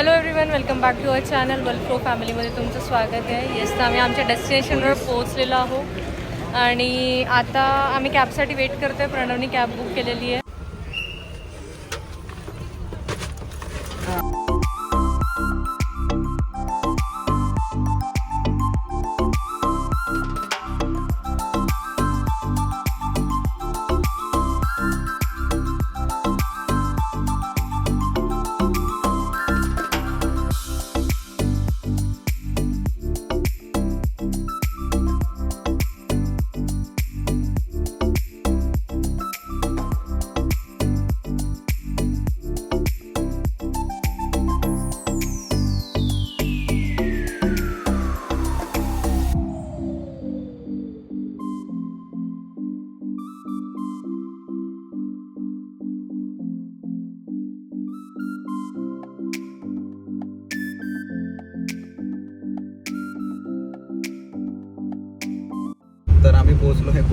Hello everyone welcome back to our channel वल्फ्रो फॅमिलीमध्ये तुमचं स्वागत आहे. येस तर आम्ही आमच्या डेस्टिनेशनवर पोहोचलेलो आहोत. आणि आता आम्ही कॅबसाठी वेट करतोय. प्रणवनी कॅब बुक केलेली आहे.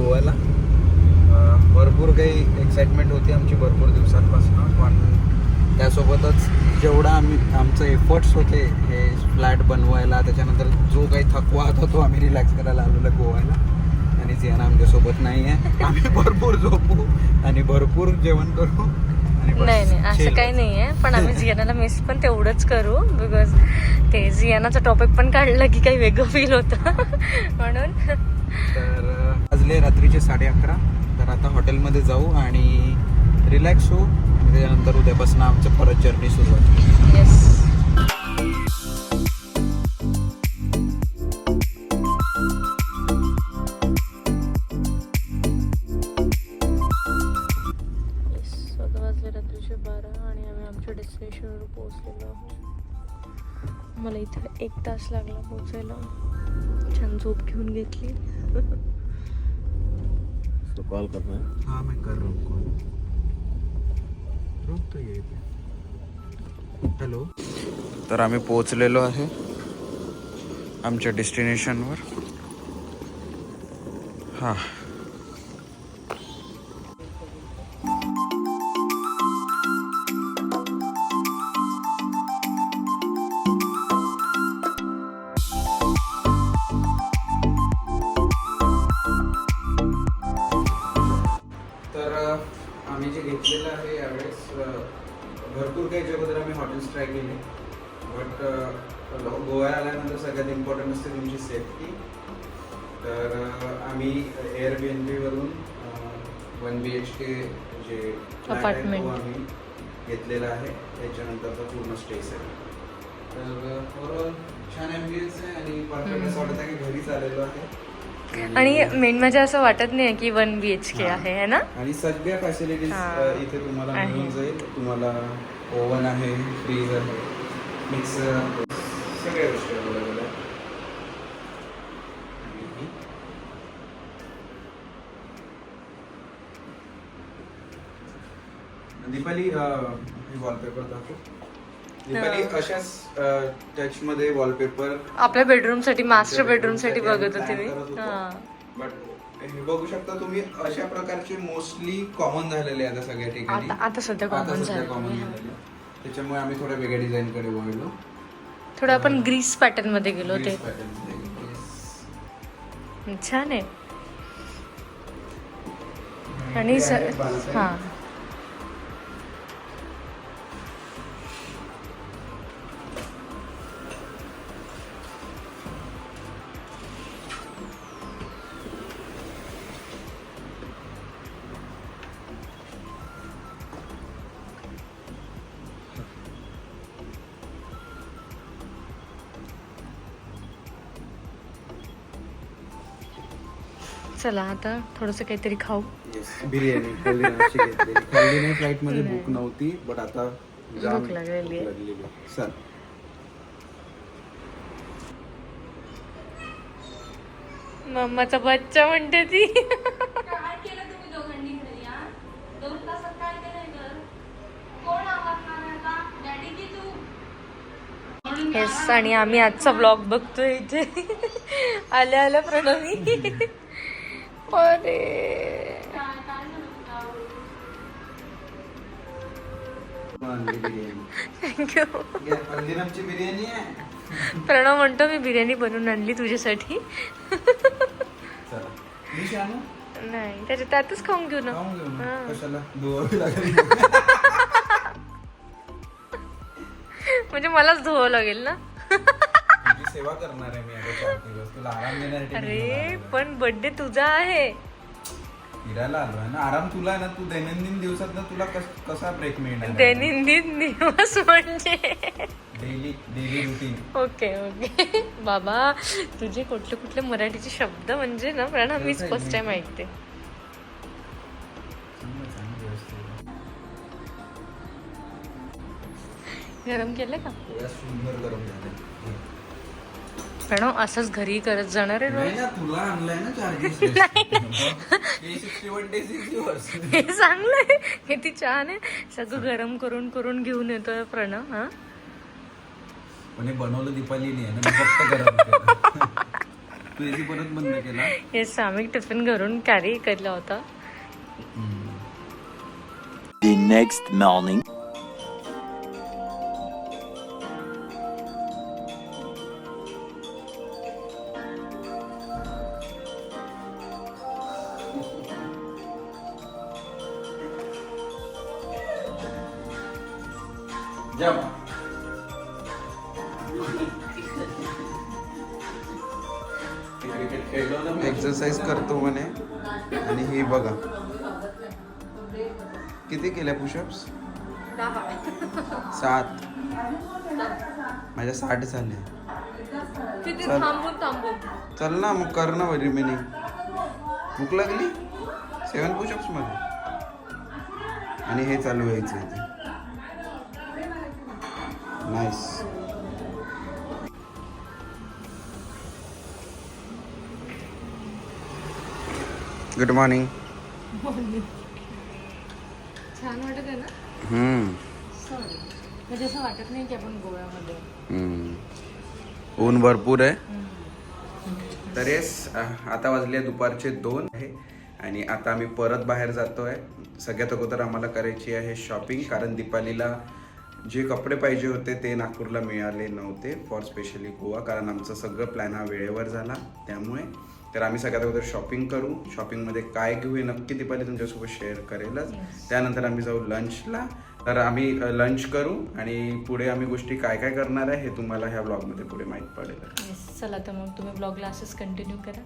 गोव्याला. भरपूर काही एक्साइटमेंट होती आमची भरपूर दिवसांपासून. पण त्यासोबतच जेवढा आम्ही आमचे एफर्ट्स होते हे फ्लॅट बनवायला त्याच्यानंतर जो काही थकवा होता तो आम्ही रिलॅक्स करायला आलेलो गोव्याला. आणि जियाना आमच्यासोबत नाही आहे आम्ही भरपूर झोपू आणि भरपूर जेवण करू नाही नाही असं. काही नाही आहे पण आम्ही जियानाला मिस पण तेवढंच करू बिकॉज ते जियानाचं टॉपिक पण काढलं की काही वेगळं फील होतं. म्हणून. तर वाजले रात्रीचे साडे अकरा. तर आता हॉटेलमध्ये जाऊ आणि रिलॅक्स होऊ. आणि त्याच्यानंतर उद्यापासून आमचं परत जर्नी सुरू होते येस वाजले रात्रीचे बारा आणि आम्ही आमच्या डेस्टिनेशनवर पोहोचलेलो आहोत. मला इथं एक तास लागला पोहोचायला. छान झोप घेऊन घेतली. तो कॉल करना है। हाँ मैं कर रहा हूँ कॉल। रुक तो ये हॅलो? तर आम्ही पोहोचलेलो आहे आमच्या डेस्टिनेशनवर. हां. आम्ही घेतलेला आहे. त्याच्यानंतरचा पूर्ण स्टेस आहे तर ओव्हरऑल छान ॲम्बियन्स आहे आणि परफेक्ट असं वाटत आहे की घरीच आलेलो आहे. आणि मेन म्हणजे असं वाटत नाही की वन बी एच के. आहे है ना? आणि सगळ्या फॅसिलिटीज हा. इथे तुम्हाला. मिळून जाईल. तुम्हाला ओव्हन आहे फ्रीज आहे मिक्सर सगळ्या गोष्टी अवेलेबल आहे दीपाली वॉलपेपर दाखव दीपाली हा. अशाच टच मध्ये वॉलपेपर आपल्या बेडरूमसाठी मास्टर बेडरूमसाठी बघत होते मी. बट हे बघू शकता तुम्ही अशा प्रकारचे मोस्टली कॉमन झालेले आता सगळ्या ठिकाणी आता सध्या कॉमन झालं झालेले. त्याच्यामुळे आम्ही थोड्या वेगळ्या डिझाईन कडे वळलो थोडं आपण ग्रीस पॅटर्नमध्ये गेलो होते. छान आहे आणि. हा चला आता थोडस काहीतरी खाऊ. बिर्याणी खाल्ली नाही फ्लाईटमध्ये भूक नव्हती बट आता भूक लागलेली. चल. मम्माचा बच्चा म्हणते ती. काय केलं तुम्ही दोघांनी घरी? दोन तासात काय केलंय घर कोण आवाज मारायला डॅडी की तू? म्हणून येस आणि आम्ही आजचा ब्लॉग बघतोय इथे. आल्या आल्या प्रणवी. अरे. थँक्यू हल्दीरामची बिर्याणी आहे. प्रणव म्हणतो मी बिर्याणी बनवून आणली तुझ्यासाठी. चला. डिश आणू? नाही त्याच्या त्यातच खाऊन घेऊ ना. खाऊन घेऊ ना. हा. कशाला? धुवावी लागेल. म्हणजे मलाच धुवावं लागेल ना? सेवा करणार आहे मी आता चार दिवस. तुला आराम देण्यासाठी मी अरे. पण बर्थडे तुझा आहे. फिरायला आलो आहे ना. आराम तुला आहे ना तू दैनंदिन दिवसात ना तुला कस- कसा ब्रेक मिळणार दैनंदिन दिवस म्हणजे? Daily daily routine okay okay बाबा तुझे कुठले कुठले मराठीचे शब्द म्हणजे ना प्रणव मी फर्स्ट टाइम ऐकते. गरम केलं का? सुंदर गरम झाले प्रणव असंच घरी करत जाणार आहे नाही रोज ना तुला आणलाय ना युअर्स हे चांगलं आहे हे ती छान आहे. सगळं गरम करून करून घेऊन येतोय प्रणव हा? पण हे बनवलं दीपालीने आहे ना मी फक्त गरम केलं. तू याची परत बंद केला. हे सामिक टिफिन घरून कॅरी केला होता. The next morning. जम एक्सरसाइज करतो म्हणे. आणि ही बघा. किती केल्या पुशअप्स सात. माझ्या साठ झाले. किती चल. चल ना मग कर ना रिमेनिंग भूक लागली? सेवन पुशअप्समध्ये. आणि हे चालू व्हायचं. इथे नाईस गुड मॉर्निंग छान वाटत आहे ना? सॉरी म्हणजे असं वाटत नाही की आपण गोव्यामध्ये आहे. ऊन भरपूर आहे. तर येस आता वाजले दुपारचे दोन आहे आणि आता आम्ही परत बाहेर जातोय. सगळ्यात अगोदर आम्हाला करायची आहे शॉपिंग कारण दीपालीला जे कपडे पाहिजे होते ते नागपूरला मिळाले नव्हते फॉर स्पेशली गोवा कारण आमचं सगळं प्लॅन हा वेळेवर झाला. त्यामुळे तर आम्ही सगळ्यात अगोदर शॉपिंग करू. शॉपिंगमध्ये काय घेऊ हे नक्की दीपाली तुमच्यासोबत शेअर करेलच. त्यानंतर आम्ही जाऊ लंचला तर आम्ही लंच करू आणि पुढे आम्ही गोष्टी काय काय करणार आहे हे तुम्हाला ह्या ब्लॉगमध्ये पुढे माहीत पडेल. चला तर मग तुम्ही ब्लॉगला असंच कंटिन्यू करा.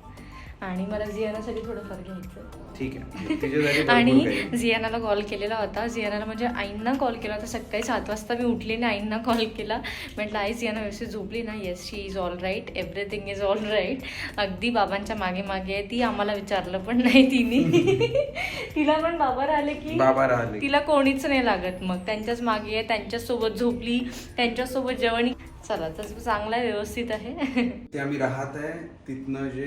आणि मला जियानासाठी थोडंफार घ्यायचं ठीक आहे. तिच्यासाठी भरपूर आणि काही. जियानाला कॉल केलेला होता. जियानाला म्हणजे आईंना कॉल केला होता. सकाळी सात वाजता मी उठली आणि आईंना कॉल केला. म्हटलं आई जियाना व्यवस्थित झोपली ना? Yes she is all right everything is all right अगदी बाबांच्या मागे मागे आहे. ती आम्हाला विचारलं पण नाही तिने. तिला पण बाबा राहिले की बाबा राहिले. तिला कोणीच नाही लागत. मग त्यांच्याच मागे आहे त्यांच्यासोबत झोपली त्यांच्यासोबत जेवण चला तर चांगला आहे, व्यवस्थित आहे. ते आम्ही राहत आहे तिथनं जे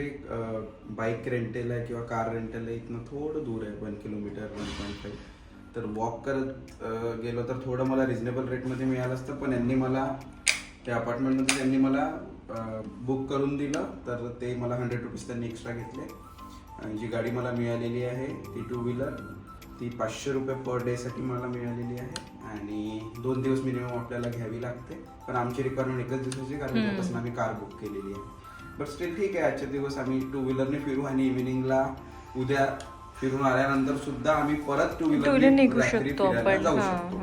बाईक रेंटेल आहे किंवा कार रेंटेल आहे इथनं थोडं दूर आहे one kilometre one point five तर वॉक करत गेलो तर थोडं मला रिजनेबल रेटमध्ये मिळालं असतं पण यांनी मला त्या अपार्टमेंटमध्ये त्यांनी मला बुक करून दिलं तर ते मला हंड्रेड रुपीज त्यांनी एक्स्ट्रा घेतले. आणि जी गाडी मला मिळालेली आहे ती टू व्हीलर ती पाचशे रुपये पर डेसाठी मला मिळालेली आहे आणि दोन दिवस मिनिमम आपल्याला घ्यावी लागते. पण आमची रिक्वायरमेंट एकच दिवसाची कारण त्यापासून आम्ही कार बुक केलेली आहे. बट स्टील ठीक आहे आजच्या दिवस आम्ही टू व्हीलरने फिरू आणि इव्हिनिंगला उद्या फिरून आल्यानंतर सुद्धा आम्ही परत टू व्हीलर निघू शकतो आपण. जाऊ शकतो.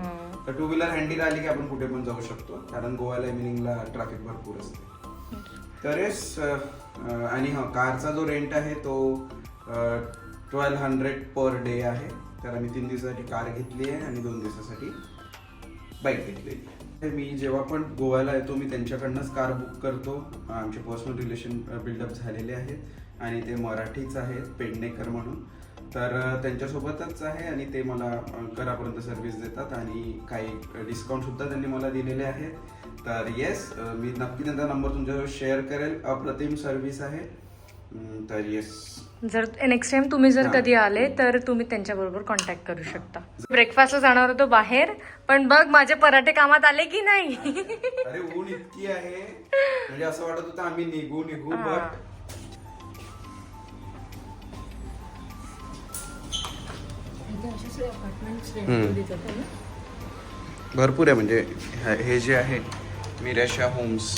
तर टू व्हीलर हँडी राहिली की आपण कुठे पण जाऊ शकतो. कारण गोव्याला इव्हिनिंगला ट्रॅफिक भरपूर असते. तर येस आणि हा कारचा जो रेंट आहे तो ट्वेल्व हंड्रेड पर डे आहे. तर आम्ही तीन दिवसासाठी कार घेतली आहे आणि दोन दिवसासाठी बाईक घेतलेली आहे. मी जेव्हा पण गोव्याला येतो मी त्यांच्याकडनंच कार बुक करतो. आमचे पर्सनल रिलेशन बिल्डअप झालेले आहेत आणि ते मराठीच आहेत पेडणेकर म्हणून. तर त्यांच्यासोबतच आहे आणि ते मला घरापर्यंत सर्व्हिस देतात आणि काही डिस्काउंट सुद्धा त्यांनी मला दिलेले आहेत. तर येस मी नक्की त्यांचा नंबर तुमच्याजवळ शेअर करेल. अप्रतिम सर्व्हिस आहे. तर येस जर नेक्स्ट टाइम तुम्ही जर. कधी आले तर तुम्ही त्यांच्याबरोबर कॉन्टॅक्ट करू शकता. ब्रेकफास्टला जाणार होतो बाहेर पण बघ माझे पराठे कामात आले की नाही. अरे ऊन इतकी आहे. म्हणजे असं वाटत होतं आम्ही निघू निघू. बट भरपूर आहे म्हणजे हे जे आहे मिराशा होम्स.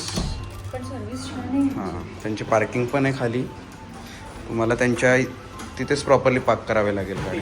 पण सर्व्हिस छान आहे. हां त्यांची पार्किंग पण आहे खाली. तुम्हाला त्यांच्या तिथेच प्रॉपरली पार्क करावे लागेल गाडी.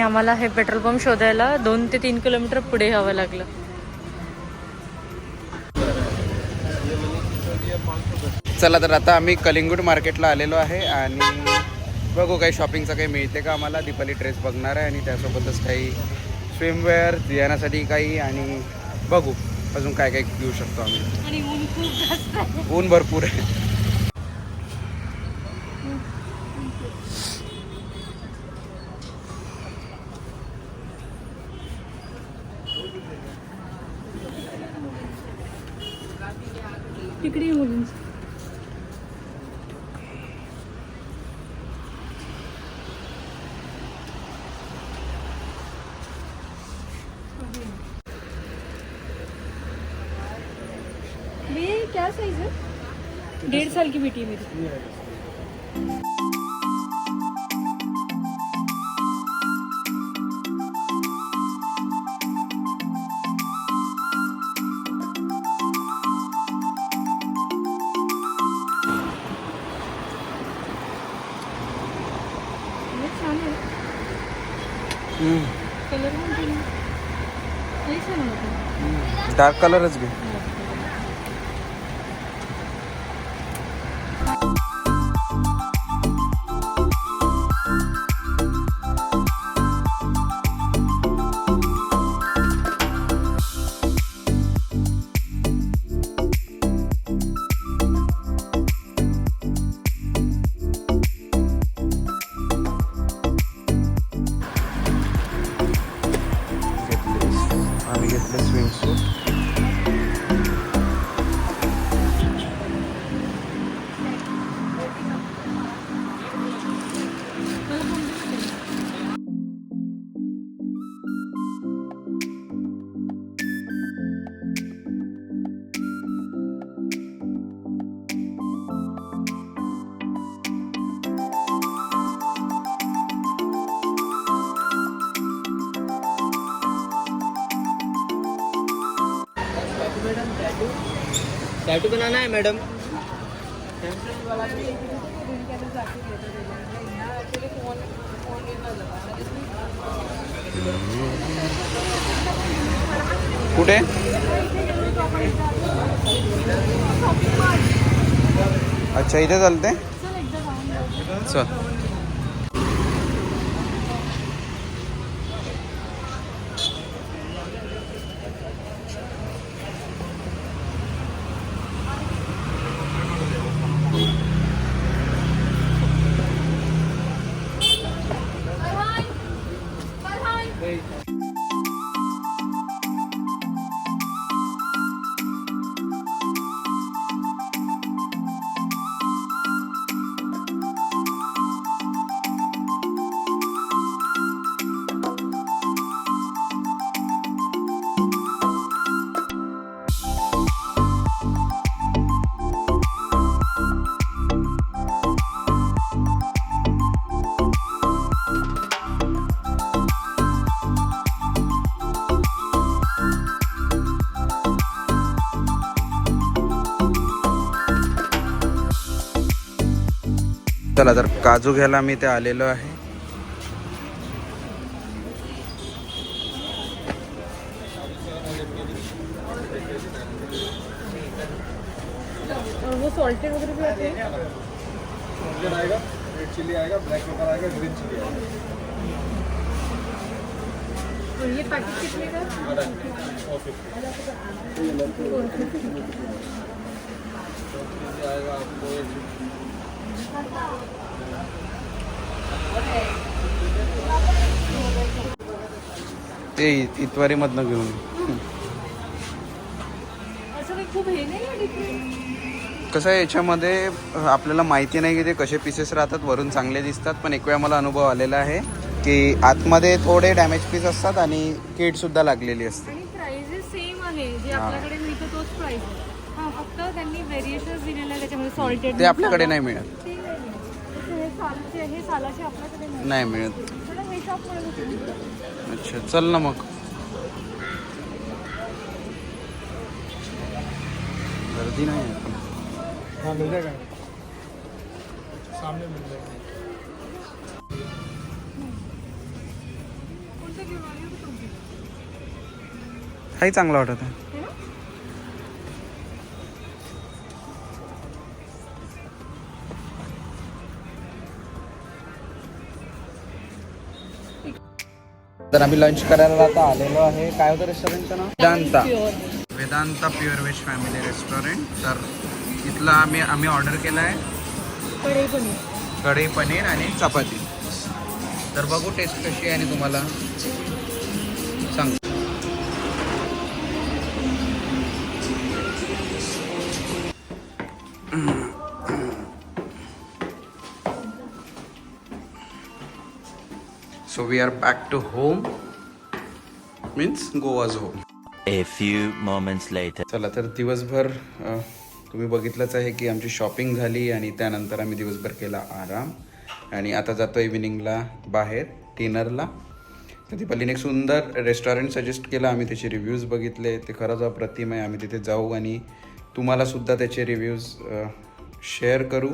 आणि आम्हाला हे पेट्रोल पंप शोधायला दोन ते तीन किलोमीटर पुढे यावं लागलं. चला तर आता आम्ही कलिंगूट मार्केटला आलेलो आहे आणि बघू काही शॉपिंगचं काही मिळते का आम्हाला. दीपाली ड्रेस बघणार आहे आणि त्यासोबतच काही स्विमवेअर येण्यासाठी काही आणि बघू अजून काय काय घेऊ शकतो आम्ही. आणि ऊन खूप जास्त आहे. ऊन भरपूर आहे. तिकडे मुलींचं ये क्या साइज़ डेढ़ साल की बेटी है मेरी। डार्क कलरच घे. टैटू बनाना है मैडम कुठे? अच्छा इथे चालते चल. चला तर काजू घ्यायला मी ते आलेलो आहे. वो सॉल्टेड वगैरह भी आते हैं आएगा रेड चिली आएगा ब्लैक पेपर आएगा ग्रीन चिली आएगा और ये पैकेट कितने का? इतवारीमधनं घेऊन हे नाही आहे different? कसं आहे याच्यामध्ये आपल्याला माहिती नाही की ते कसे पीसेस राहतात वरून चांगले दिसतात पण एक वेळा मला अनुभव आलेला आहे की आतमध्ये थोडे डॅमेज पीस असतात आणि कीड सुद्धा लागलेली असते आपल्याकडे मिळतं तोच प्राइस आहे हा फक्त त्यांनी व्हेरिएशन्स दिलेले आहे त्याच्यामध्ये सॉल्टेड ते आपल्याकडे नाही मिळत. ते नाही मिळत. हे सालाचे हे सालाचे आपल्याकडे नाही नाही मिळत. थोडं हे शॉप म्हणत होते ना. अच्छा चल ना मग. गर्दी नाही आहे पण. हाँ मिल जाएगा सामने मिल जाएगा कोणतं घेऊन आली होती तुमची? हाही चांगला वाटत आहे. तर आम्ही लंच करायला आता आलेलो आहे. काय होतं रेस्टॉरंटचं नाव? Vedanta. Vedanta pure veg family restaurant तर इथलं आम्ही आम्ही ऑर्डर केलं आहे. कढई पनीर. कढई पनीर आणि चपाती. तर बघू टेस्ट कशी आहे आणि तुम्हाला सांग we are back to home means Goa's home A few moments later. चला तर दिवसभर तुम्ही बघितलंच आहे की आमची शॉपिंग झाली आणि त्यानंतर आम्ही दिवसभर केला आराम. आणि आता जातो इव्हिनिंगला बाहेर डिनरला तर दीपालीने एक सुंदर रेस्टॉरंट सजेस्ट केलं. आम्ही त्याचे रिव्ह्यूज बघितले. ते खरंच अप्रतिम आहे आम्ही तिथे जाऊ आणि तुम्हालासुद्धा त्याचे रिव्ह्यूज शेअर करू.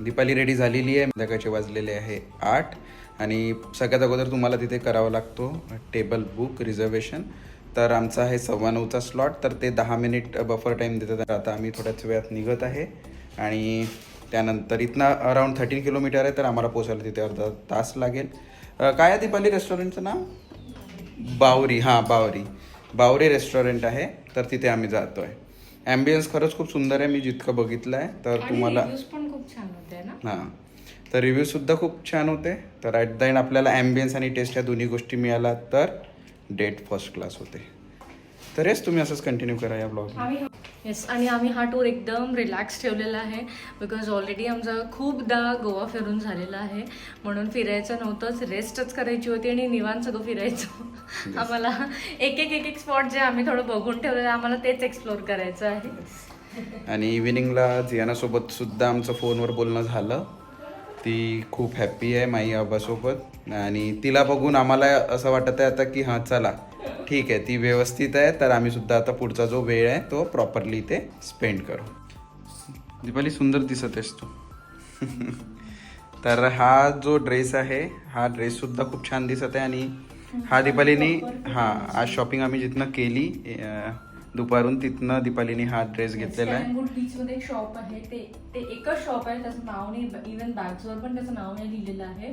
दीपाली रेडी झालेली आहे. संध्याकाळचे वाजलेले आहे आठ. आणि सगळ्यात अगोदर तुम्हाला तिथे करावा लागतो टेबल बुक रिझर्वेशन. तर आमचा आहे सव्वा नऊचा स्लॉट तर ते दहा मिनिट बफर टाईम देतात. तर आता आम्ही थोड्याच वेळात निघत आहे. आणि त्यानंतर इथनं अराऊंड थर्टीन किलोमीटर आहे तर आम्हाला पोचायला तिथे अर्धा तास लागेल. काय आहे दीपाली रेस्टॉरंटचं नाव? बावरी. हां बावरी. बावरी रेस्टॉरंट आहे तर तिथे आम्ही जातो आहे ॲम्बियन्स खरंच खूप सुंदर आहे मी जितकं बघितलं आहे तर तुम्हाला reviews पण खूप छान होते ना? हां. तर रिव्ह्यूसुद्धा खूप छान होते. तर ॲट द एंड आपल्याला ॲम्बियन्स आणि टेस्ट या दोन्ही गोष्टी मिळाल्या तर डेट फर्स्ट क्लास होते. तर हेच तुम्ही असंच कंटिन्यू करा या ब्लॉग येस आणि आम्ही हा टूर एकदम रिलॅक्स ठेवलेला आहे बिकॉज ऑलरेडी आमचा खूपदा गोवा फिरून झालेला आहे. म्हणून फिरायचं नव्हतंच रेस्टच करायची होती आणि निवांत सगळं फिरायचं. आम्हाला एक एक एक एक स्पॉट जे आम्ही थोडं बघून ठेवलेलं आहे, आम्हाला तेच एक्सप्लोर करायचं आहे. आणि इव्हिनिंगला जियानासोबत सुद्धा आमचं फोनवर बोलणं झालं. ती खूप हॅप्पी आहे माई आबासोबत. आणि तिला बघून आम्हाला असं वाटत आहे आता की हां चला. ठीक आहे ती व्यवस्थित आहे तर आम्ही सुद्धा आता पुढचा जो वेळ आहे तो प्रॉपरली इथे स्पेंड करू. दीपाली सुंदर दिसत आहेस तू. तर हा जो ड्रेस आहे हा ड्रेससुद्धा खूप छान दिसत आहे आणि हा दीपालीनी हां आज शॉपिंग आम्ही जिथनं केली दुपारून तिथनं दीपालीने हा ड्रेस घेतलेला आहे. गुड बीच मध्ये एक शॉप आहे. ते ते एकच शॉप आहे. त्याचं नाव नाही इवन बॅग्सवर पण त्याचं नाव नाही लिहिलेलं आहे.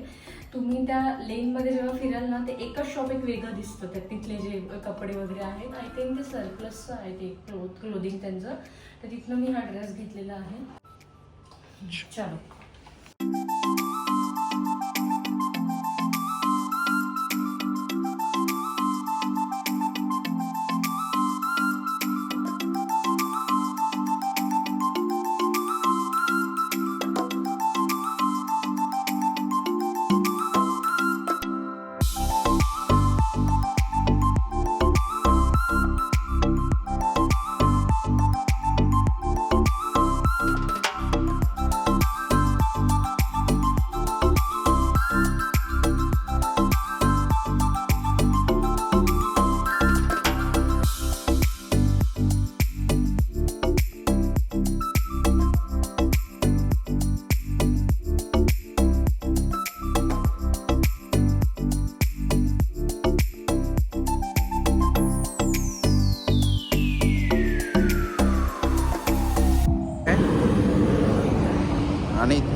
तुम्ही त्या लेन मध्ये जेव्हा फिराल ना ते एकच शॉप एक वेगळं दिसतं. त्या तिथले जे कपडे वगैरे आहेत. आय थिंक ते सरप्लसचं आहे ते क्लोथ क्लोदिंग त्यांचं. तर तिथनं मी हा ड्रेस घेतलेला आहे. चलो.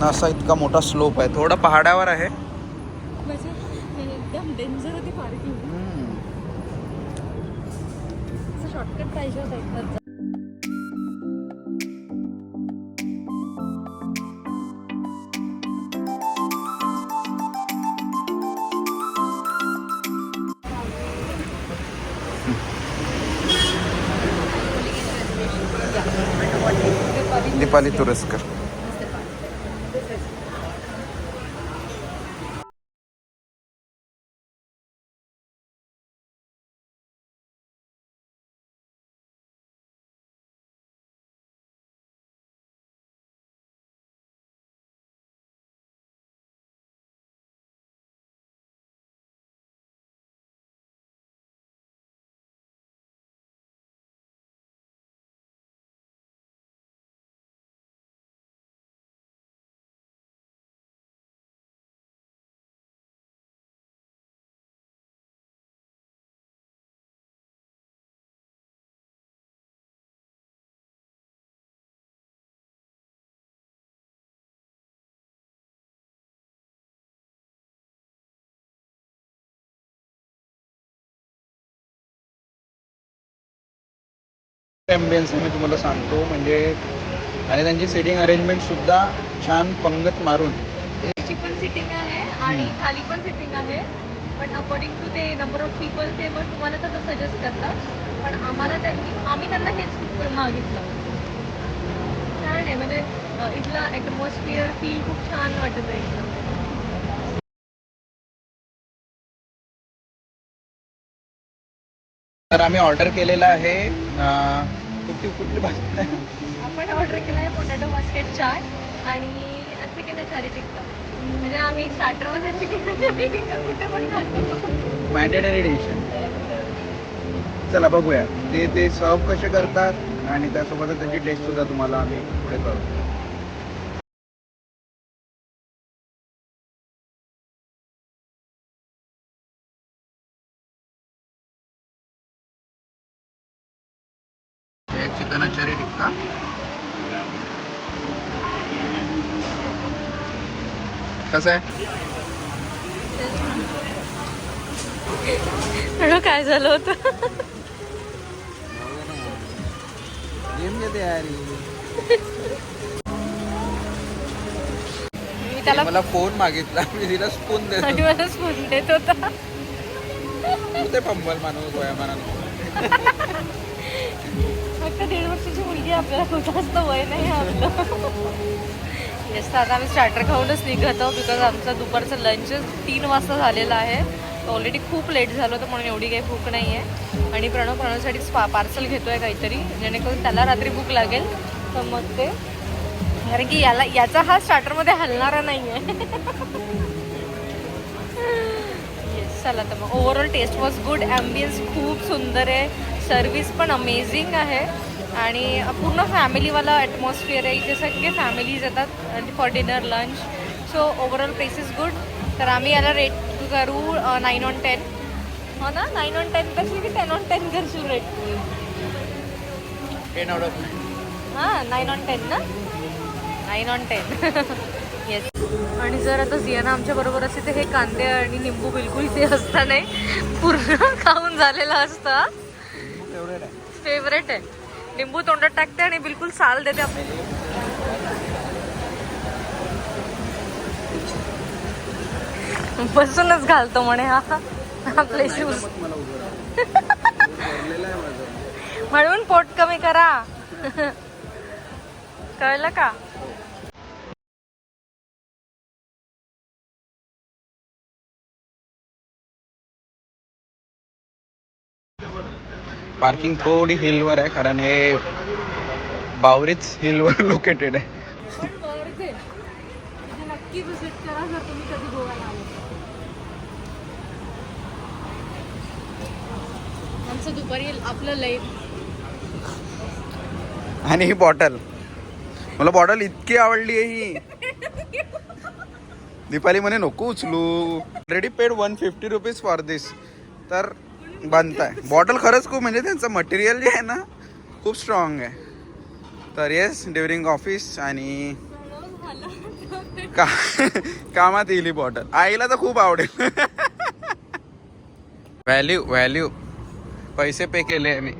इथनं असा इतका मोठा स्लोप आहे. थोडा पहाडावर आहे. म्हणजे एकदम ॲम्बियन्स मी तुम्हाला सांगतो. म्हणजे आणि त्यांची सिटिंग अरेंजमेंट सुद्धा छान पंगत मारून. वरची पण सिटिंग आहे आणि खाली पण सिटिंग आहे. पण अकॉर्डिंग टू ते नंबर ऑफ पीपल ते मग तुम्हाला तसं सजेस्ट करतात. पण आम्हाला त्यांनी आम्ही त्यांना हेच मागितलं. छान आहे. म्हणजे अ, इथला ॲटमॉस्फिअर फील खूप छान वाटत आहे. तर आम्ही ऑर्डर केलेला आहे अं, कुठली कुठली भाजी आपण ऑर्डर केला आहे पोटॅटो बास्केट चाट आणि चिकन चारी टिक्का. म्हणजे आम्ही स्टार्टरमध्ये चिकन कुठे पण खातो. मॅन्डेटरी डिश चला बघूया. ते ते सर्व कसे करतात आणि त्यासोबतच त्याची टेस्ट सुद्धा तुम्हाला आम्ही पुढे करू चरी टिक्का कसं आहे? काय झालं होतं? मी त्याला मला फोन मागितला. मी तिला स्पून देतो. मला स्पून देत होता. ते पंबल माणूस वयामानानं फक्त दीड वर्षाची मुलगी आपल्याला खूप जास्त वय नाही आपलं. येस तर आता आम्ही स्टार्टर खाऊनच निघत आहोत बिकॉज आमचं दुपारचं लंच तीन वाजता झालेलं आहे. ऑलरेडी खूप लेट झालं होतं म्हणून एवढी काही भूक नाही आहे आणि प्रणव प्रणवसाठी पा पार्सल घेतो आहे काहीतरी जेणेकरून त्याला रात्री भूक लागेल. तर मग ते कारण की याला याचा हा स्टार्टरमध्ये हलणारा नाही आहे येस चला तर मग overall taste was good ambience खूप सुंदर आहे. सर्विस पण अमेझिंग आहे. आणि पूर्ण फॅमिलीवाला ॲटमॉस्फिअर आहे. इथे सगळे फॅमिलीज येतात. For dinner lunch so overall place is good तर आम्ही याला रेट करू नाईन ऑन टेन हो ना? नाईन ऑन टेन करशील की टेन ऑन टेन करशील रेट टेन आउट ऑफ हां नाईन ऑन टेन ना? नाईन ऑन टेन येस आणि जर आता जियाना आमच्या बरोबर असते तर हे कांदे आणि निंबू बिलकुल ते असता नाही पूर्ण खाऊन झालेलं असतं. फेवरेट आहे. लिंबू तोंडात टाकते आणि बिलकुल साल देते आपली. बसूनच घालतो म्हणे हा. आपले शूज म्हणून पोट कमी करा. कळलं का? पार्किंग थोडी हिलवर आहे कारण हे बावरीच हिलवर लोकेटेड आहे. आमचं दुपारी आपलं लय आणि ही बॉटल मला बॉटल इतकी आवडली आहे ही. दीपाली म्हणे नको उचलू. Already paid one fifty rupees for this तर बनताय. बॉटल खरंच खूप म्हणजे त्यांचं मटेरियल जे आहे ना खूप स्ट्रॉंग आहे. तर येस ड्युरिंग ऑफिस आणि का कामात येईल ही बॉटल आईला तर खूप आवडेल. व्हॅल्यू व्हॅल्यू पैसे पे केले मी.